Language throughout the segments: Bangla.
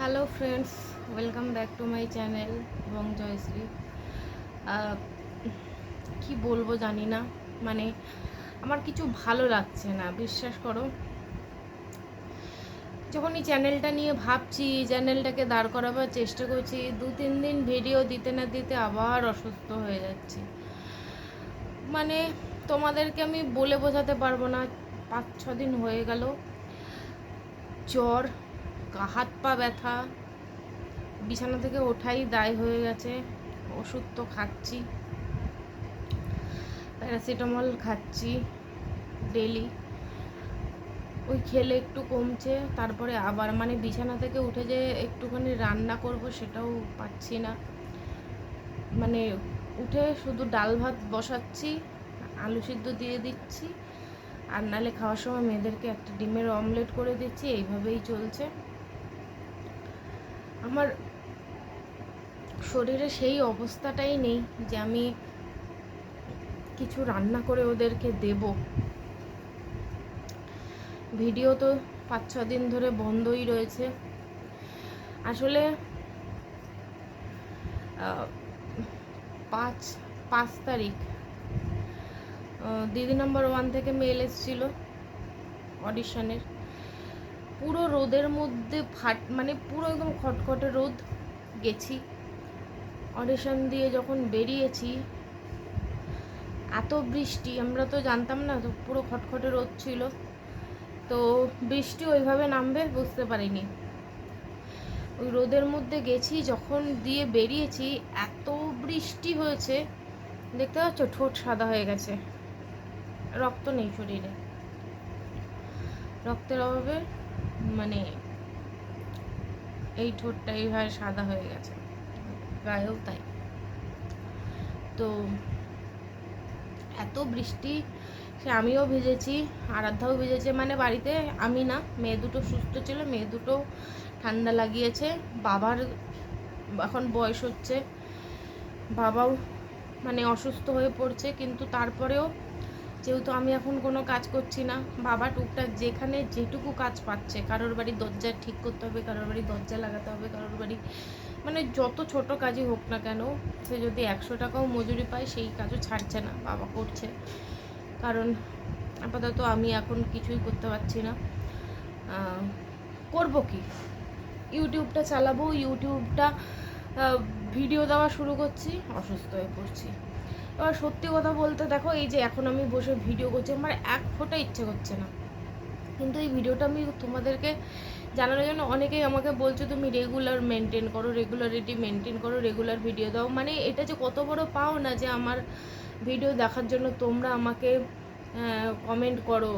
Hello friends welcome back to my channel এবং জয়শ্রী কি বলব জানি না। মানে আমার কিছু ভালো লাগছে না, বিশ্বাস করো। যখন এই চ্যানেলটা নিয়ে ভাবছি চ্যানেলটাকে দাঁড় করাবার চেষ্টা করছি, দু তিন দিন ভিডিও দিতে না দিতে আবার অসুস্থ হয়ে যাচ্ছি। মানে তোমাদেরকে আমি বলে বোঝাতে পারব না পাঁচ ছ দিন হয়ে গেল। জ্বর হাত পা ব্যথা। বিছানা থেকে ওঠাই দায় হয়ে গেছে। ওষুধ তো খাচ্ছি। প্যারাসিটামল খাচ্ছি ডেলি ওই খেলে একটু কমছে, তারপরে আবার মানে বিছানা থেকে উঠে যে একটুখানি রান্না করব সেটাও পাচ্ছি না। মানে উঠে শুধু ডাল ভাত বসাচ্ছি, আলু সিদ্ধ দিয়ে দিচ্ছি, আর নালে খাওয়ার সময় মেয়েদেরকে একটা ডিমের অমলেট করে দিচ্ছি, এইভাবেই চলছে। আমার শরীরে সেই অবস্থাটাই নেই যে আমি কিছু রান্না করে ওদেরকে দেব। ভিডিও তো পাঁচ, ছ দিন ধরে বন্ধই রয়েছে। আসলে পাঁচ পাঁচ তারিখ দিদি নাম্বার ওয়ান থেকে মেল এসেছিল অডিশনের পুরো রোদের মধ্যে ফাট মানে পুরো একদম খটখটে রোদ গেছি। অডিশন দিয়ে যখন বেরিয়েছি, এত বৃষ্টি, আমরা তো জানতাম না, তো পুরো খটখটে রোদ ছিল। তো বৃষ্টি ওইভাবে নামবে বুঝতে পারিনি। ওই রোদের মধ্যে গেছি, যখন দিয়ে বেরিয়েছি, এত বৃষ্টি হয়েছে, দেখতে পাচ্ছ, ঠোঁট সাদা হয়ে গেছে। রক্ত নেই শরীরে। রক্তের অভাবে এই ঠোঁটটা এইভাবে সাদা হয়ে গেছে। গায়েও তাই। তো এত বৃষ্টি, সে আমিও ভিজেছি, আরাধ্যাও ভিজেছে মানে বাড়িতে আমি না, মেয়ে দুটো সুস্থ ছিল, মেয়ে দুটো ঠান্ডা লাগিয়েছে, বাবার এখন বয়স হচ্ছে, বাবাও মানে অসুস্থ হয়ে পড়ছে, কিন্তু তারপরেও যেহেতু আমি এখন কোনো কাজ করছি না, বাবা টুকটাক যেখানে যেটুকু কাজ পাচ্ছে, কারোর বাড়ি দরজা ঠিক করতে হবে, কারোর বাড়ি দরজা লাগাতে হবে, কারোর বাড়ি মানে যত ছোট কাজই হোক না কেন, সে যদি একশো টাকাও মজুরি পায়, সেই কাজও ছাড়ছে না, বাবা করছে। কারণ আপাতত আমি এখন কিছুই করতে পারছি না। করব কি? ইউটিউবটা চালাবো, ইউটিউবটা ভিডিও দেওয়া শুরু করছি, অসুস্থ হয়ে পড়ছি। এবার সত্যি কথা বলতে দেখো, এই যে এখন আমি বসে ভিডিও করছি, আমার এক ফোঁটা ইচ্ছে করছে না। কিন্তু এই ভিডিওটা আমি তোমাদেরকে জানানোর জন্য অনেকেই আমাকে বলছো, তুমি রেগুলার মেনটেন করো রেগুলারিটি মেনটেন করো রেগুলার ভিডিও দাও। মানে এটা যে কত বড় পাও না যে আমার ভিডিও দেখার জন্য তোমরা আমাকে কমেন্ট করো,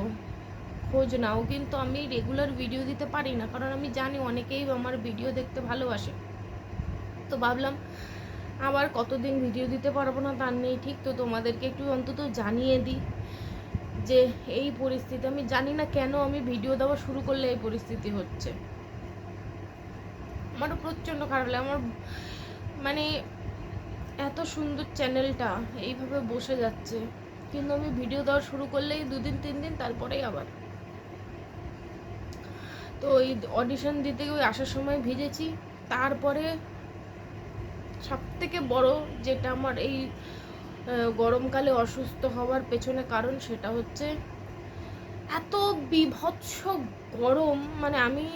খোঁজ নাও। কিন্তু আমি রেগুলার ভিডিও দিতে পারি না, কারণ আমি জানি অনেকেই আমার ভিডিও দেখতে ভালোবাসে। তো ভাবলাম আবার কতদিন ভিডিও দিতে পারব না তার নেই, ঠিক তো তোমাদেরকে একটু অন্তত জানিয়ে দিই যে এই পরিস্থিতি, আমি জানি না কেন আমি ভিডিও দেওয়া শুরু করলে এই পরিস্থিতি হচ্ছে। আমারও প্রচণ্ড খারাপ লাগে, আমার মানে এত সুন্দর চ্যানেলটা এইভাবে বসে যাচ্ছে, কিন্তু আমি ভিডিও দেওয়া শুরু করলেই দুদিন তিন দিন তারপরেই আবার। তো ওই অডিশন দিতে ওই আসার সময় ভিজেছি, তারপরে সব থেকে বড় যেটা আমার এই গরমকালে অসুস্থ হওয়ার পেছনে কারণ সেটা হচ্ছে এত বিভৎস গরম। মানে আমি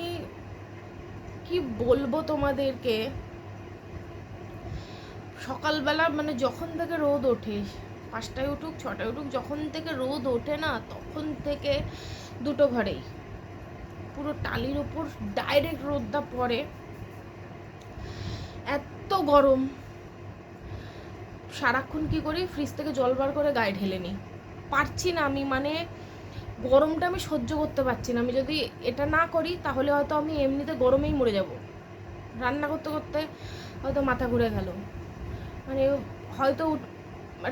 কি বলব তোমাদেরকে? সকালবেলা মানে যখন থেকে রোদ ওঠে, পাঁচটায় উঠুক, ছটায় উঠুক, যখন থেকে রোদ ওঠে না, তখন থেকে দুটো ঘরেই। পুরো টালির ওপর ডাইরেক্ট রোদটা পড়ে। এত গরম। সারাক্ষণ কি করি? ফ্রিজ থেকে জল বার করে গায়ে ঢেলে নিই। পারছি না আমি মানে গরমটা আমি সহ্য করতে পারছি না। আমি যদি এটা না করি, তাহলে হয়তো আমি এমনিতে গরমেই মরে যাব। রান্না করতে করতে হয়তো মাথা ঘুরে গেল। মানে হয়তো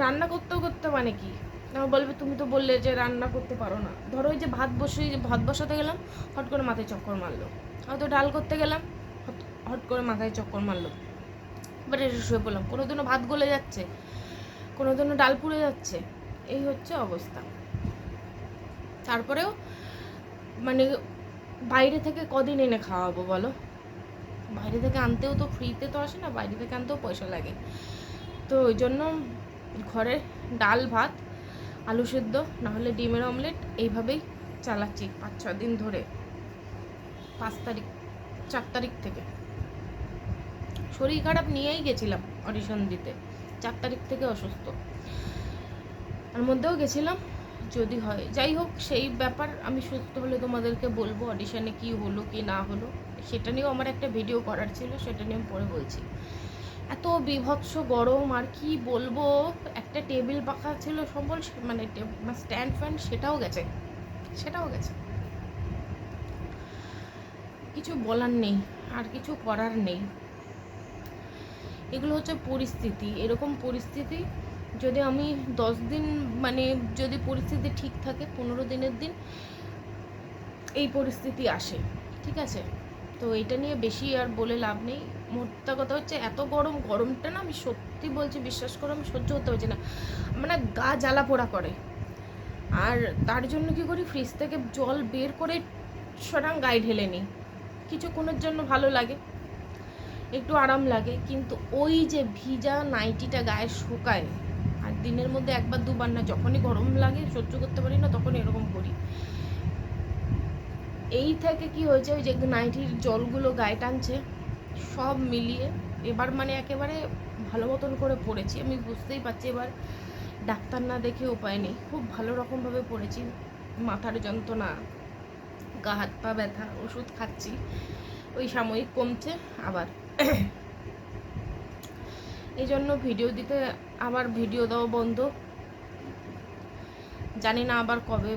রান্না করতে করতে মানে কি? না, বলবে তুমি তো বললে যে রান্না করতে পারো না। ধরো ওই যে ভাত বসে ভাত বসাতে গেলাম, হট করে মাথায় চক্কর মারলো। হয়তো ডাল করতে গেলাম হট করে মাথায় চক্কর মারলো। এসে শুয়ে পড়লাম। কোনো দিনও ভাত গলে যাচ্ছে কোনো দিনও ডাল পুড়ে যাচ্ছে, এই হচ্ছে অবস্থা। তারপরেও মানে বাইরে থেকে কদিন এনে খাওয়াবো বলো? বাইরে থেকে আনতেও তো ফ্রিতে তো আসে না, বাইরে থেকে আনতেও পয়সা লাগে। তো ওই জন্য ঘরে ডাল, ভাত, আলু সেদ্ধ, নাহলে ডিমের অমলেট, এইভাবেই চালাচ্ছি পাঁচ ছ দিন ধরে। পাঁচ তারিখ, চার তারিখ থেকে। শরীর খারাপ নিয়েই গেছিলাম অডিশন দিতে। চার তারিখ থেকে অসুস্থ। তার মধ্যেও গেছিলাম, যদি হয়। যাই হোক, সেই ব্যাপার আমি সুস্থ হলে তোমাদেরকে বলব অডিশনে কি হলো, কি না হলো। সেটা নিয়েও আমার একটা ভিডিও করার ছিল, সেটা নিয়ে আমি পরে বলছি। এত বিভৎস গরম, আর কি বলব? একটা টেবিল পাখা ছিল সম্বল মানে স্ট্যান্ড ফ্যান সেটাও গেছে। সেটাও গেছে। কিছু বলার নেই, আর কিছু করার নেই। এগুলো হচ্ছে পরিস্থিতি। এরকম পরিস্থিতি যদি আমি দশ দিন মানে যদি পরিস্থিতি ঠিক থাকে, পনেরো দিনের দিন এই পরিস্থিতি আসে, ঠিক আছে? তো এটা নিয়ে বেশি আর বলে লাভ নেই। মোটটা কথা হচ্ছে, এত গরম, গরমটা না আমি সত্যি বলছি, বিশ্বাস করো আমি সহ্য হতে পারছি না। মানে গা জ্বালা পোড়া করে। আর তার জন্য কি করি? ফ্রিজ থেকে জল বের করে সরাং গায়ে ঢেলে নিই। কিছুক্ষণের জন্য ভালো লাগে। একটু আরাম লাগে, কিন্তু ওই যে ভিজা নাইটিটা গায়ে শুকায়, আর দিনের মধ্যে একবার দুবার না, যখনই গরম লাগে, সহ্য করতে পারি না তখন এরকম করি। এই থেকে কি হয়েছে, ওই যে নাইটির জলগুলো গায়ে টানছে, সব মিলিয়ে এবার মানে একেবারে ভালো মতন করে পড়েছি, আমি বুঝতেই পারছি এবার ডাক্তার না দেখে উপায় নেই, খুব ভালো রকমভাবে পড়েছি, মাথার যন্ত্রণা, গা হাত পা ব্যথা, ওষুধ খাচ্ছি, ওই সাময়িক কমছে, আবার এই জন্য ভিডিও দিতে আবার ভিডিও দেওয়া বন্ধ। জানি না আবার কবে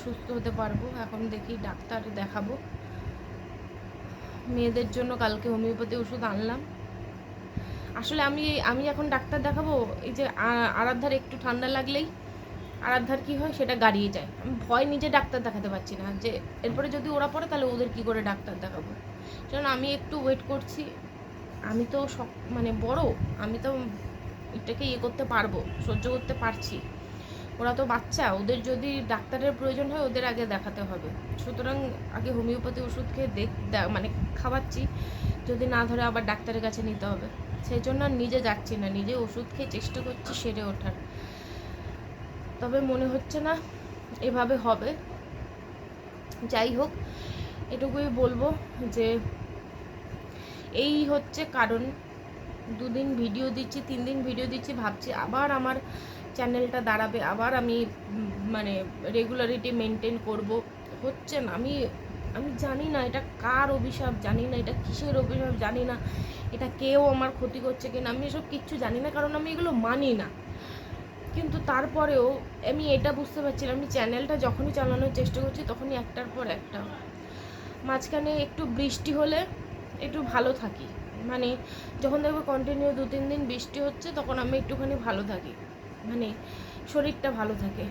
সুস্থ হতে পারব। এখন দেখি ডাক্তার দেখাবো। মেয়েদের জন্য কালকে হোমিওপ্যাথি ওষুধ আনলাম। আসলে আমি আমি এখন ডাক্তার দেখাবো। এই যে আরাধ্যার একটু ঠান্ডা লাগলেই আরাধ্যার কি হয়, সেটা গাড়িয়ে যায়। আমি ভয় নিজে ডাক্তার দেখাতে পারছি না, যে এরপরে যদি ওরা পড়ে, তাহলে ওদের কি করে ডাক্তার দেখাবো? সেজন্য আমি একটু ওয়েট করছি। আমি তো সব মানে বড়, আমি তো এটাকে ইয়ে করতে পারব, সহ্য করতে পারছি। ওরা তো বাচ্চা, ওদের যদি ডাক্তারের প্রয়োজন হয়, ওদের আগে দেখাতে হবে। সুতরাং আগে হোমিওপ্যাথি ওষুধ খেয়ে দেখ মানে খাওয়াচ্ছি, যদি না ধরে আবার ডাক্তারের কাছে নিতে হবে। সেই জন্য নিজে যাচ্ছি না, নিজে ওষুধ খেয়ে চেষ্টা করছি সেরে ওঠার। তবে মনে হচ্ছে না এভাবে হবে। যাই হোক, এটুকুই বলব যে এই হচ্ছে কারণ। দুদিন ভিডিও দিচ্ছি তিন দিন ভিডিও দিচ্ছি, ভাবছি আবার আমার চ্যানেলটা দাঁড়াবে, আবার আমি মানে রেগুলারিটি মেনটেন করব। হচ্ছে না, আমি আমি জানি না এটা কার অভিশাপ, জানি না এটা কিসের অভিশাপ, জানি না এটা কেউ আমার ক্ষতি করছে কিনা, আমি এসব কিচ্ছু জানি না, কারণ আমি এগুলো মানি না। কিন্তু তারপরেও আমি এটা বুঝতে পারছি না আমি চ্যানেলটা যখনই চালানোর চেষ্টা করছি, তখনই একটার পর একটা। মাঝখানে একটু বৃষ্টি হলে একটু ভালো থাকি। মানে যখন দেখব কন্টিনিউ দু, তিন দিন বৃষ্টি হচ্ছে, তখন আমি একটুখানি ভালো থাকি। মানে শরীরটা ভালো থাকে।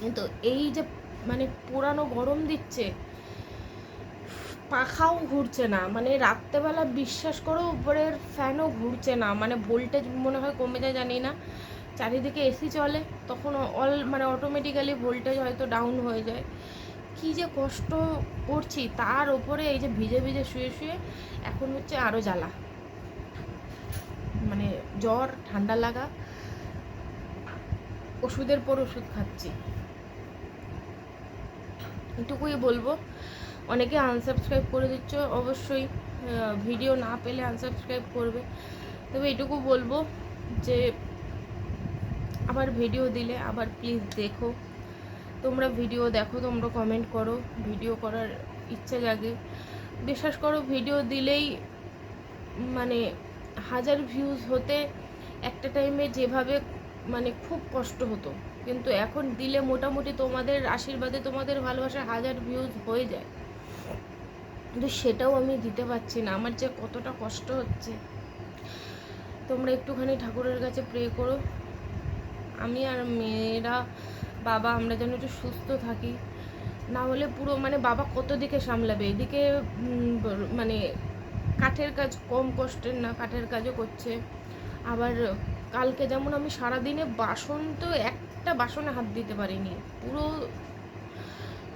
কিন্তু এই যে মানে পুরানো গরম দিচ্ছে, পাখাও ঘুরছে না। মানে রাত্রেবেলা বিশ্বাস করো, উপরের ফ্যানও ঘুরছে না। মানে ভোল্টেজ মনে হয় কমে যায়, জানি না। চারিদিকে এসি চলে, তখন অল মানে অটোমেটিক্যালি ভোল্টেজ হয়তো ডাউন হয়ে যায়। কি যে কষ্ট করছি, তার ওপরে এই যে ভিজে ভিজে শুয়ে শুয়ে এখন হচ্ছে আরও জ্বালা। মানে জ্বর, ঠান্ডা লাগা, ওষুধের পর ওষুধ খাচ্ছি। এটুকুই বলব। অনেকে আনসাবস্ক্রাইব করে দিচ্ছ, অবশ্যই ভিডিও না পেলে আনসাবস্ক্রাইব করবে। তবে এটুকু বলব যে আবার ভিডিও দিলে, আবার প্লিজ দেখো। তোমরা ভিডিও দেখো, তোমরা কমেন্ট করো। ভিডিও করার ইচ্ছা জাগে। বিশ্বাস করো ভিডিও দিলেই মানে হাজার ভিউজ হতে একটা টাইমে যেভাবে মানে খুব কষ্ট হতো। কিন্তু এখন দিলে মোটামুটি তোমাদের আশীর্বাদে তোমাদের ভালোবাসা হাজার ভিউজ হয়ে যায়। কিন্তু সেটাও আমি দিতে পারছি না। আমার যে কতটা কষ্ট হচ্ছে। তোমরা একটুখানি ঠাকুরের কাছে প্রে করো। আমি আর মেয়েরা, বাবা, আমরা যেন একটু সুস্থ থাকি। না হলে পুরো মানে বাবা কত দিকে সামলাবে? এদিকে মানে কাঠের কাজ কম কষ্টের না, কাঠের কাজও করছে। আবার কালকে যেমন আমি সারাদিনে বাসন তো একটা বাসনে হাত দিতে পারিনি। পুরো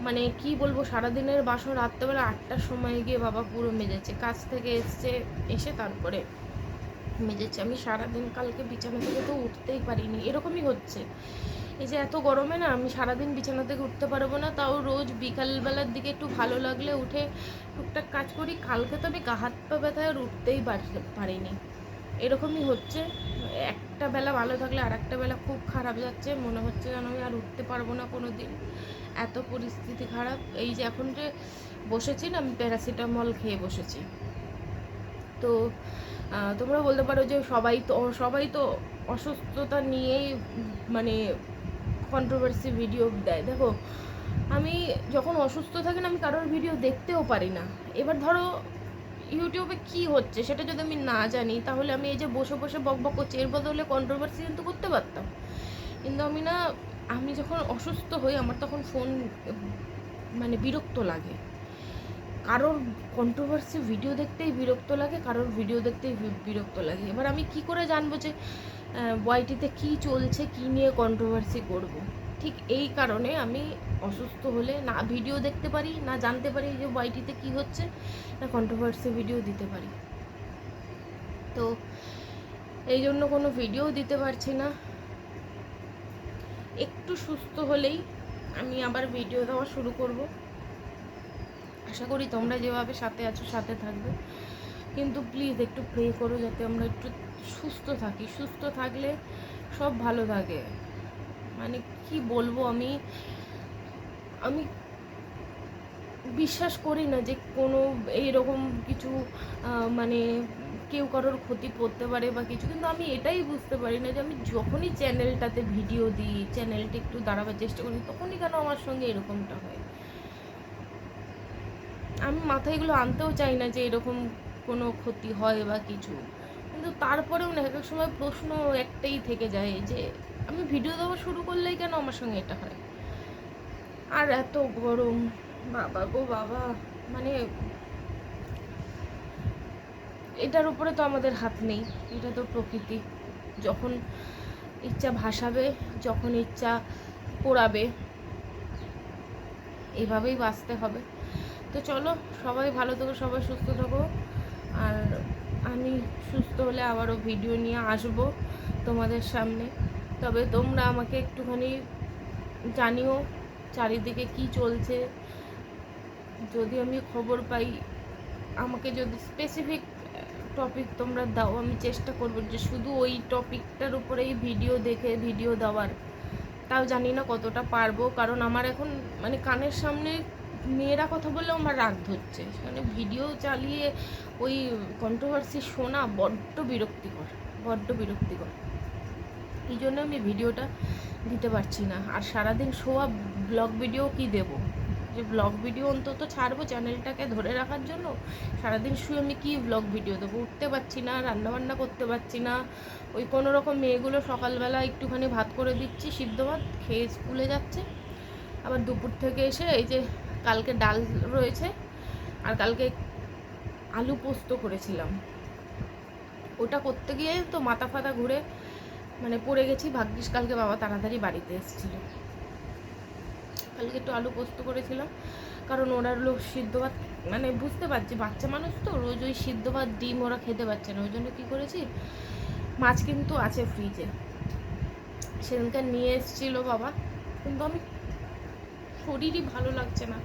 মানে কি বলব, সারাদিনের বাসন রাত্রেবেলা আটটার সময় গিয়ে বাবা পুরো মেজেছে। কাজ থেকে এসছে, এসে তারপরে মেজেছে। আমি সারাদিন কালকে বিছানা থেকে তো উঠতেই পারিনি, এরকমই হচ্ছে। এই যে এত গরমে না, আমি সারাদিন বিছানা থেকে উঠতে পারব না, তাও রোজ বিকালবেলার দিকে একটু ভালো লাগলে উঠে টুকটাক কাজ করি। কালকে তো আমি গা হাত পা ব্যথায় আর উঠতেই পার- পারিনি। এরকমই হচ্ছে। একটা বেলা ভালো থাকলে আর একটা বেলা খুব খারাপ যাচ্ছে, মনে হচ্ছে যেন আমি আর উঠতে পারব না কোনো দিন এত পরিস্থিতি খারাপ। এই যে এখন যে বসেছি না, আমি প্যারাসিটামল খেয়ে বসেছি। তো তোমরা বলতে পারো যে সবাই তো সবাই তো অসুস্থতা নিয়েই মানে কন্ট্রোভার্সি ভিডিও দেয়। দেখো, আমি যখন অসুস্থ থাকি না, আমি কারোর ভিডিও দেখতেও পারি না। এবার ধরো ইউটিউবে কি হচ্ছে, সেটা যদি আমি না জানি, তাহলে আমি এই যে বসে বসে বক বক করছি, এর বদলে কন্ট্রোভার্সি কিন্তু করতে পারতাম। কিন্তু আমি না, আমি যখন অসুস্থ হই, আমার তখন ফোন মানে বিরক্ত লাগে। কারোর কন্ট্রোভার্সি ভিডিও দেখতেই বিরক্ত লাগে, কারোর ভিডিও দেখতেই বিরক্ত লাগে। এবার আমি কি করে জানব যে ওয়াইটিতে কি চলছে, কি নিয়ে কন্ট্রোভার্সি করব। ঠিক এই কারণে আমি অসুস্থ হলে না ভিডিও দেখতে পারি, না জানতে পারি যে ওয়াইটিতে কি হচ্ছে, না কন্ট্রোভার্সি ভিডিও দিতে পারি। তো এই জন্য কোনো ভিডিও দিতে পারছি না। একটু সুস্থ হলেই আমি আবার ভিডিও দেওয়া শুরু করব। আশা করি তোমরা যেভাবে সাথে আছো, সাথে থাকবে। কিন্তু প্লিজ একটু প্রে করো যাতে আমরা একটু সুস্থ থাকি। সুস্থ থাকলে সব ভালো থাকে। মানে কি বলব আমি? আমি বিশ্বাস করি না যে কোনো এইরকম কিছু মানে কেউ কারোর ক্ষতি করতে পারে বা কিছু। কিন্তু আমি এটাই বুঝতে পারি না যে আমি যখনই চ্যানেলটাতে ভিডিও দিই চ্যানেলটা একটু দাঁড়াবার চেষ্টা করি, তখনই কেন আমার সঙ্গে এরকমটা হয়? আমি মাথায় এগুলো আনতেও চাই না যে এরকম কোনো ক্ষতি হয় বা কিছু। কিন্তু তারপরেও না এক এক সময় প্রশ্ন একটাই থেকে যায় যে, আমি ভিডিও দেওয়া শুরু করলেই কেন আমার সঙ্গে এটা হয়? আর এত গরম বাবা গো বাবা মানে এটার উপরে তো আমাদের হাত নেই, এটা তো প্রকৃতি। যখন ইচ্ছা ভাসাবে, যখন ইচ্ছা পোড়াবে, এভাবেই বাঁচতে হবে। তো চলো, সবাই ভালো থাকো, সবাই সুস্থ থাকো। আর আমি সুস্থ হলে আবারও ভিডিও নিয়ে আসব তোমাদের সামনে। তবে তোমরা আমাকে একটুখানি জানিও চারিদিকে কি চলছে। যদি আমি খবর পাই, আমাকে যদি স্পেসিফিক টপিক তোমরা দাও, আমি চেষ্টা করব যে শুধু ওই টপিকটার উপরেই ভিডিও দেখে, ভিডিও দেওয়ার। তাও জানি না কতটা পারব, কারণ আমার এখন মানে কানের সামনে মেয়েরা কথা বললেও আমার রাগ ধরছে। সেখানে ভিডিও চালিয়ে ওই কন্ট্রোভার্সি শোনা বড্ড বিরক্তিকর বড্ড বিরক্তিকর। এই জন্য আমি ভিডিওটা দিতে পারছি না। আর সারাদিন শোয়া ব্লগ ভিডিও কি দেব? যে ব্লগ ভিডিও অন্তত ছাড়বো চ্যানেলটাকে ধরে রাখার জন্য? সারাদিন শুয়ে আমি কী ব্লগ ভিডিও দেবো? উঠতে পারছি না, রান্নাবান্না করতে পারছি না। ওই কোনো রকম মেয়েগুলো সকালবেলা একটুখানি ভাত করে দিচ্ছি, সিদ্ধ ভাত, খেয়ে স্কুলে যাচ্ছে। আবার দুপুর থেকে এসে এই যে কালকে ডাল রয়েছে আর কালকে আলু পোস্ত করেছিলাম। ওটা করতে গিয়ে তো মাথা ফাতা ঘুরে মানে পড়ে গেছি, ভাগ্যিস কালকে বাবা তাড়াতাড়ি বাড়িতে এসেছিল। কালকে একটু আলু পোস্ত করেছিলাম, কারণ ওরা লোক সিদ্ধ ভাত মানে বুঝতে পারছি, বাচ্চা মানুষ তো, রোজ ওই সিদ্ধ ভাত, ডিম ওরা খেতে পারছে না। ওই জন্য কী করেছি, মাছ কিন্তু আছে ফ্রিজে সেদিনকার নিয়ে এসেছিল বাবা, কিন্তু আমি শরীরই ভালো লাগছে না।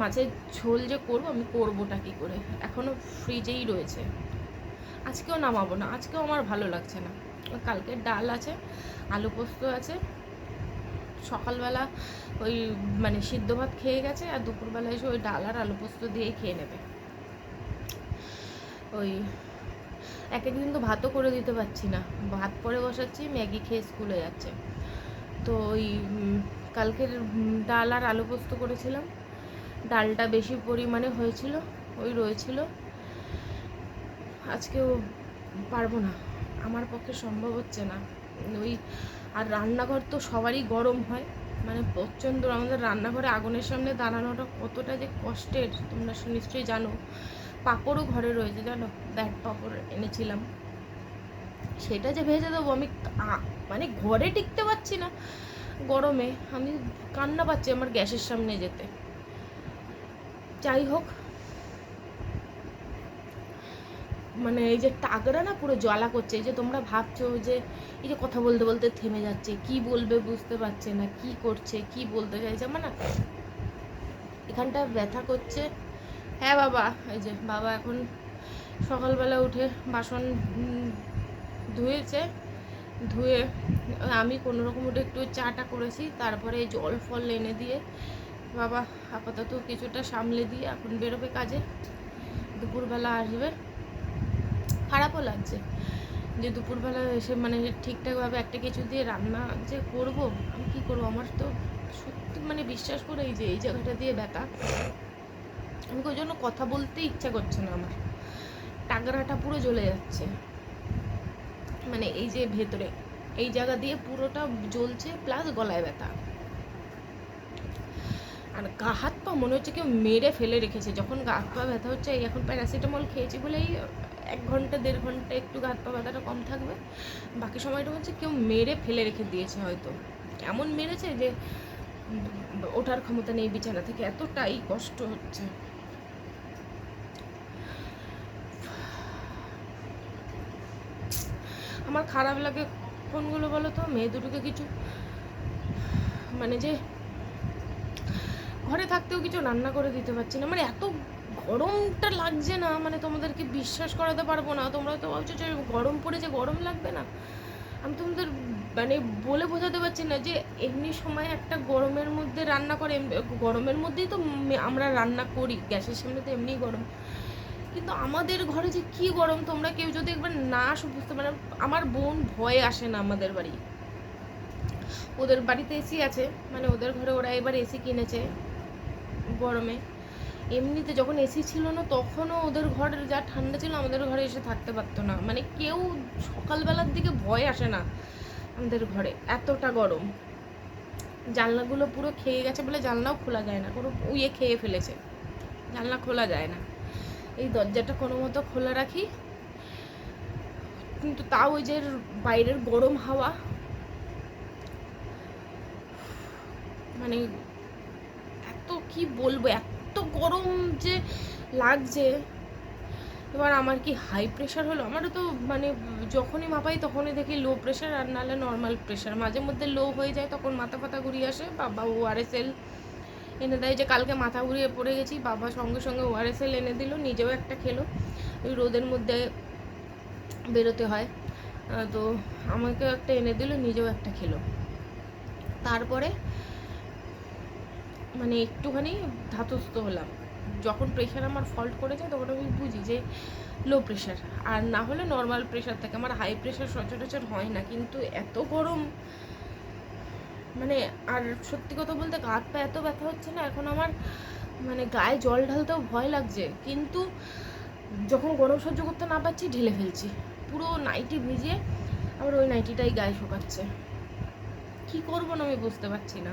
মাছের ঝোল যে করব, আমি করবোটা কী করে? এখনও ফ্রিজেই রয়েছে। আজকেও নামাবো না, আজকেও আমার ভালো লাগছে না। কালকে ডাল আছে, আলু পোস্ত আছে। সকালবেলা ওই মানে সিদ্ধ ভাত খেয়ে গেছে, আর দুপুরবেলা এসে ওই ডাল আর আলু পোস্ত দিয়েই খেয়ে নেবে। ওই এক একদিন তো ভাতও করে দিতে পারছি না। ভাত পরে বসাচ্ছি, ম্যাগি খেয়ে স্কুলে যাচ্ছে। তো ওই কালকের ডাল আর আলু পোস্ত করেছিলাম। ডালটা বেশি পরিমাণে হয়েছিল, ওই রয়েছিল। আজকেও পারব না, আমার পক্ষে সম্ভব হচ্ছে না। ওই, আর রান্নাঘর তো সবারই গরম হয় মানে প্রচণ্ড আমাদের রান্নাঘরে আগুনের সামনে দাঁড়ানোটা কতটা যে কষ্টের, তোমরা নিশ্চয়ই জানো। পাঁপড়ও ঘরে রয়েছে, জানো? ব্যাট পাঁপড় এনেছিলাম। সেটা যে ভেজে দেবো, আমি মানে ঘরে টিকতে পারছি না। গরমে আমি কান্না পাচ্ছি আমার গ্যাসের সামনে যেতে। যাই হোক মানে এই যে টাকরা না পুরো জ্বালা করছে, এই যে তোমরা ভাবছ যে এই যে কথা বলতে বলতে থেমে যাচ্ছে, কি বলবে বুঝতে পারছে না, কি করছে, কি বলতে চাইছে, আমার না এখানটা ব্যথা করছে। হ্যাঁ বাবা, এই যে বাবা এখন সকালবেলা উঠে বাসন ধুয়েছে ধুয়ে, আমি কোনো রকম উঠে একটু চাটা করেছি, তারপরে জল ফল এনে দিয়ে, বাবা আপাতত কিছুটা সামলে দিয়ে এখন বেরোবে কাজে। দুপুরবেলা আসবে। খারাপও লাগছে যে দুপুরবেলা এসে মানে ঠিকঠাকভাবে একটা কিছু দিয়ে রান্না যে করব, আমি কী করব? আমার তো সত্যি মানে বিশ্বাস করে এই যে, এই জায়গাটা দিয়ে ব্যথা। আমি ওই জন্য কথা বলতে ইচ্ছা করছে না আমার। টাগরাটা পুরো জ্বলে যাচ্ছে। মানে এই যে ভেতরে, এই জায়গা দিয়ে পুরোটা জ্বলছে প্লাস গলায় ব্যথা। আর গা হাত পা মনে হচ্ছে কেউ মেরে ফেলে রেখেছে। যখন গা হাত পা ব্যথা হচ্ছে এখন প্যারাসিটামল খেয়েছি বলেই এক ঘণ্টা, দেড় ঘণ্টা একটু গা হাত পা ব্যথাটা কম থাকবে। বাকি সময়টা হচ্ছে কেউ মেরে ফেলে রেখে দিয়েছে হয়তো। এমন মেরেছে যে ওঠার ক্ষমতা নেই, বিছানা থেকে এতটাই কষ্ট হচ্ছে। আমার খারাপ লাগে কোনগুলো বলো তো? মেয়ে দুটোকে কিছু। মানে যে ঘরে থাকতেও কিছু রান্না করে দিতে পারছি না। মানে এত গরমটা লাগছে না মানে তোমাদেরকে বিশ্বাস করাতে পারব না। তোমরা তো ভাবছ যে গরম পড়েছে, গরম লাগবে না। আমি তোমাদের মানে বলে বোঝাতে পারছি না যে এমনি সময় একটা গরমের মধ্যে রান্না করে, গরমের মধ্যেই তো আমরা রান্না করি, গ্যাসের সামনে তো এমনিই গরম। কিন্তু আমাদের ঘরে যে কি গরম, তোমরা কেউ যদি একবার না আসো, বুঝতে পারো আমার বোন ভয়ে আসে না আমাদের বাড়ি। ওদের বাড়িতে এসি আছে মানে ওদের ঘরে ওরা এবার এসি কিনেছে গরমে। এমনিতে যখন এসি ছিল না, তখনও ওদের ঘরের যা ঠান্ডা ছিল, আমাদের ঘরে এসে থাকতে পারতো না। মানে কেউ সকালবেলার দিকে ভয় আসে না আমাদের ঘরে, এতটা গরম। জানলাগুলো পুরো খেয়ে গেছে বলে জানলাও খোলা যায় না পুরো উইয়ে খেয়ে ফেলেছে। জানলা খোলা যায় না। এই দরজাটা কোনো মতো খোলা রাখি। কিন্তু তাও ওই যে বাইরের গরম হাওয়া। মানে এত কি বলব, এত গরম যে লাগছে। এবার আমার কি হাই প্রেশার হলো? আমারও তো মানে যখনই মাপাই তখনই দেখি লো প্রেশার আর নাহলে নর্মাল প্রেশার মাঝে মধ্যে লো হয়ে যায়, তখন মাথা ফাতা ঘুরিয়ে আসে। বাবা ওআরএসএল এনে দেয় যে কালকে মাথা ঘুরিয়ে পড়ে গেছি, বাবা সঙ্গে সঙ্গে ওআরএসএল এনে দিল, নিজেও একটা খেলো। ওই রোদের মধ্যে বেরোতে হয়। তো আমাকেও একটা এনে দিল, নিজেও একটা খেলো। তারপরে মানে একটুখানি ধাতস্থ হলাম। যখন প্রেশার আমার ফল্ট করে যায় তখন আমি বুঝি যে লো প্রেশার আর না হলে নর্মাল প্রেশার থাকে। আমার হাই প্রেশার সচরাচর হয় না, কিন্তু এত গরম মানে আর সত্যি কথা বলতে গা পা এত ব্যথা হচ্ছে না, এখন আমার মানে গায়ে জল ঢালতেও ভয় লাগছে। কিন্তু যখন গরম সহ্য করতে না পারছি, ঢেলে ফেলছি। পুরো নাইটি ভিজিয়ে আবার ওই নাইটিটাই গায়ে শোকাচ্ছে। কি করব না আমি বুঝতে পারছি না।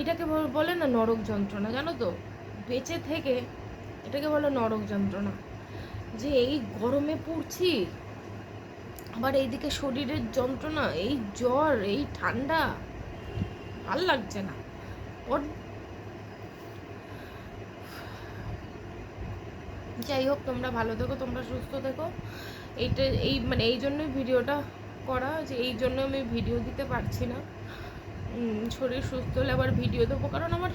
এটাকে বলে না নরক যন্ত্রণা, জানো তো? বেঁচে থেকে এটাকে বলে নরক যন্ত্রণা। যে এই গরমে পড়ছি, আবার এইদিকে শরীরের যন্ত্রণা, এই জ্বর, এই ঠান্ডা ভালো লাগছে না। ওর যাই হোক, তোমরা ভালো থেকো, তোমরা সুস্থ থেকো। এইটা এই মানে এই জন্যই ভিডিওটা করা, যে এই জন্য আমি ভিডিও দিতে পারছি না। শরীর সুস্থ হলে আবার ভিডিও দেবো, কারণ আমার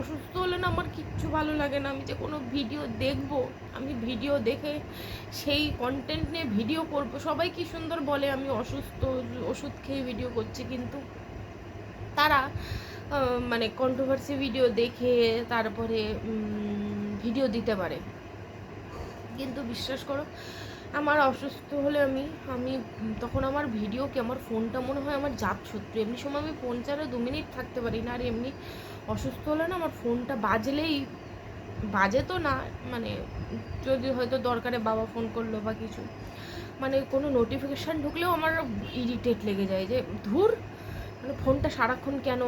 অসুস্থ হলে না আমার কিচ্ছু ভালো লাগে না। আমি যে কোনো ভিডিও দেখব, আমি ভিডিও দেখে সেই কন্টেন্ট নিয়ে ভিডিও করব। সবাই কি সুন্দর বলে, আমি অসুস্থ, ওষুধ খেয়ে ভিডিও করছি, কিন্তু তারা মানে কন্ট্রোভার্সি ভিডিও দেখে তারপরে ভিডিও দিতে পারে। কিন্তু বিশ্বাস করো, আমার অসুস্থ হলে আমি আমি তখন আমার ভিডিও কি, আমার ফোনটা মনে হয় আমার জাত শত্রু এমনি সময় আমি ফোন ছাড়া দু মিনিট থাকতে পারি না, আর এমনি অসুস্থ হলে না আমার ফোনটা বাজলেই, বাজে তো না মানে যদি হয়তো দরকারে বাবা ফোন করল বা কিছু। মানে কোনো নোটিফিকেশান ঢুকলেও আমার ইরিটেট লেগে যায় যে, ধুর মানে ফোনটা সারাক্ষণ কেন?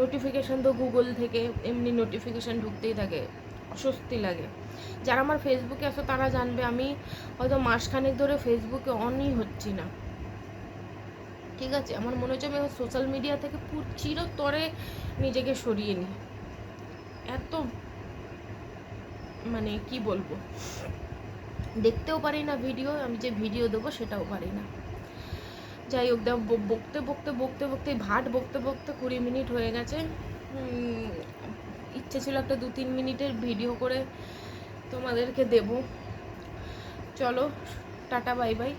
নোটিফিকেশান তো গুগল থেকে এমনি নোটিফিকেশান ঢুকতেই থাকে, অস্বস্তি লাগে। যারা আমার ফেসবুকে আসো তারা জানবে আমি হয়তো মাসখানেক ধরে ফেসবুকে অনই হচ্ছি না। ঠিক আছে? আমার মনে হচ্ছে আমি সোশ্যাল মিডিয়া থেকে চিরতরে নিজেকে সরিয়ে নিই। এত মানে কি বলব? দেখতেও পারি না ভিডিও আমি যে ভিডিও দেবো সেটাও পারি না। যাই হোক, দেখ বকতে বকতে বকতে বকতে ভাট বকতে বকতে কুড়ি মিনিট হয়ে গেছে। ইচ্ছে ছিল একটা দু তিন মিনিটের ভিডিও করে তোমাদেরকে দেব। চলো, টাটা, বাই বাই।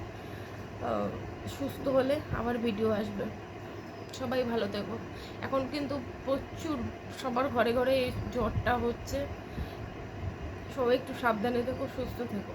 সুস্থ হলে আবার ভিডিও আসবে। সবাই ভালো থেকো। এখন কিন্তু প্রচুর সবার ঘরে ঘরে এই জ্বরটা হচ্ছে। সবাই একটু সাবধানে থেকো, সুস্থ থেকো।